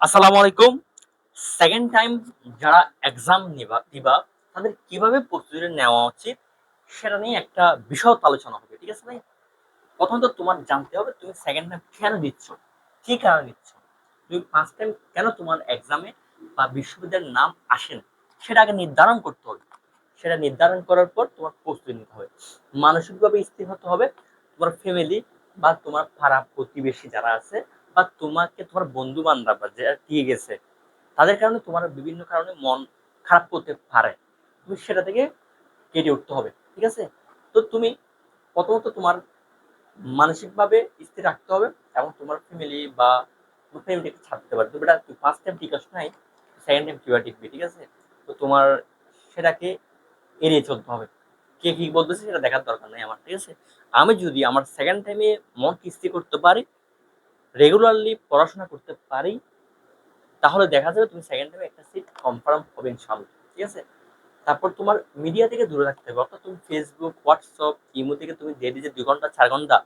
আসসালামু আলাইকুম। Second time যারা এক্সাম নিবা, দিবা, তাদের কীভাবে প্রস্তুতি নেওয়া উচিত সেটা নিয়ে একটা বিশদ আলোচনা হবে, ঠিক আছে ভাই প্রথমত তোমার জানতে হবে তুমি সেকেন্ড টাইম কেন দিচ্ছ? কি কারণে দিচ্ছ? তুমি ফার্স্ট টাইম কেন তোমার এক্সামে বা বিশ্ববিদ্যালয়ের নাম আসে না সেটা আগে নির্ধারণ করতে হবে। সেটা নির্ধারণ করার পর তোমার প্রস্তুতি নিতে হবে। মানসিকভাবে স্থির হতে হবে। তোমার ফ্যামিলি বা তোমার পাড়া প্রতিবেশী যারা আছে বা তোমাকে তোমার বন্ধু বান্ধব যারা দিয়ে গেছে, তাদের কারণে তোমার বিভিন্ন কারণে মন খারাপ করতে পারে। তুমি সেটা থেকে কেটে উঠতে হবে, ঠিক আছে? তো তুমি প্রথমত তোমার মানসিকভাবে স্থির রাখতে হবে এবং তোমার ফ্যামিলি বা তোমার ফ্যামিলিকে ছাড়তে পারে তুমি এটা ফার্স্ট টাইম টিকাস নাই সেকেন্ড টাইম কিবা টিকবি ঠিক আছে? তো তোমার সেটাকে এড়িয়ে চলতে হবে। কে কি বলতেছে সেটা দেখার দরকার নেই আমার, ঠিক আছে? আমি যদি আমার সেকেন্ড টাইমে মন স্থির করতে পারি রেগুলারলি পড়াশোনা করতে পারি, তাহলে দেখা যাবে তুমি সেকেন্ড টাইমে একটা সিট কনফার্ম হবে ইনশাল্লাহ ঠিক আছে? তারপর তোমার মিডিয়া থেকে দূরে রাখতে হবে, অর্থাৎ তুমি ফেসবুক হোয়াটসঅ্যাপ ইমো থেকে তুমি ডেলি যে দুই ঘণ্টা, চার ঘণ্টা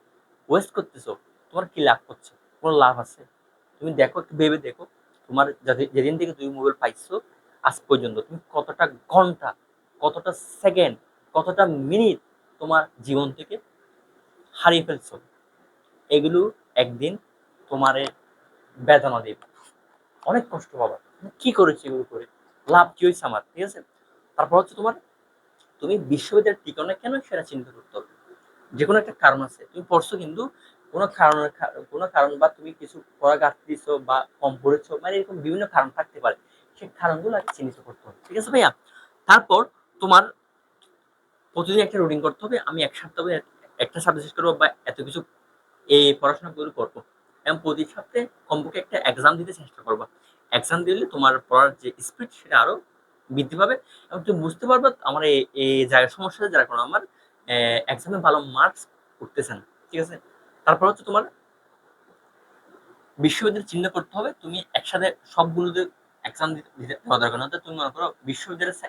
ওয়েস্ট করতেছো, তোমার কি লাভ করছে কোনো লাভ আছে? তুমি দেখো, একটু ভেবে দেখো, তোমার যেদিন থেকে তুমি মোবাইল পাইছো, আজ পর্যন্ত তুমি কতটা ঘণ্টা, কতটা সেকেন্ড কতটা মিনিট তোমার জীবন থেকে হারিয়ে ফেলছো? এগুলো একদিন তোমারে বেদনা দেবে। অনেক কষ্ট পাবা কি করেছি এগুলো করে? লাভ কি হয়েছে আমার? ঠিক আছে? তারপর হচ্ছে তোমার, তুমি বিশ্ববিদ্যালয়ের ঠিকানা কেন সেটা চিন্তা করতে হবে? যে কোনো একটা কারণ আছে। তুমি পড়ছো কিন্তু কোনো কারণের কোনো কারণ বা তুমি কিছু পড়া ঘাটতি দিছো বা কম পড়েছো মানে এরকম বিভিন্ন কারণ থাকতে পারে। সেই কারণগুলো আগে চিহ্নিত করতে হবে। ঠিক আছে ভাইয়া? তারপর তোমার প্রতিদিন একটা রুটিন করতে হবে। আমি এক সপ্তাহে একটা সাবজেক্ট করব বা এত কিছু এই পড়াশোনা করব। এবং প্রতি সপ্তাহে কমপক্ষে একটা এক্সাম দিতে চেষ্টা করবা। এক্সাম দিলে তোমার পড়ার যে স্পিড সেটা আরও বৃদ্ধি পাবে এবং তুমি বুঝতে পারবে আমার এই এই জায়গার সমস্যা যার কারণে আমার এক্সামে ভালো মার্কস উঠতেছে না, ঠিক আছে? তারপর হচ্ছে তোমার বিশ্ববিদ্যালয় চিন্তা করতে হবে, তুমি একসাথে সবগুলোতে এক্সাম দিতে, দেওয়া দরকার না তুমি মনে করো বিশ্ববিদ্যালয়ে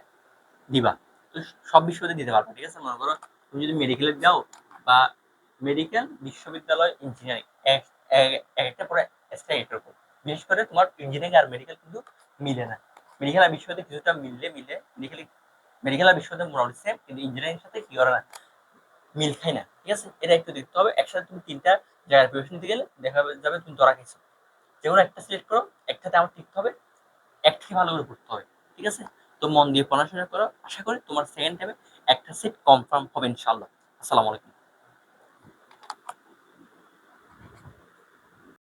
দিবা, তো সব বিশ্ববিদ্যালয়ে দিতে পারবে, ঠিক আছে? মনে করো তুমি যদি মেডিকেলে যাও বা মেডিকেল বিশ্ববিদ্যালয় ইঞ্জিনিয়ারিং একটা পরে এক্সট্রা একটা রকম বিশেষ করে তোমার ইঞ্জিনিয়ারিং আর মেডিকেল কিন্তু মিলে না। মেডিকেল আর বিশ্ববিদ্যালয় কিছুটা মিললে মিলে মেডিকেল মেডিকেল আর বিশ্ববিদ্যালয় মোটামুটি সেম কিন্তু ইঞ্জিনিয়ারিং সাথে কি করে না? মিল খায় না। ঠিক আছে? এটা একটু দেখতে হবে। একসাথে তুমি তিনটা জায়গায় প্রিপারেশন নিতে গেলে দেখা যাবে তুমি ধরা খেয়েছো যে কোনো একটা সিলেক্ট করো, একটাতে আমার টিকতে হবে, একটাকে ভালো করে পড়তে হবে। ঠিক আছে? তো মন দিয়ে পড়াশোনা করো। আশা করি তোমার সেকেন্ড টাইমে একটা সিট কনফার্ম হবে ইনশাল্লাহ আসসালামু আলাইকুম।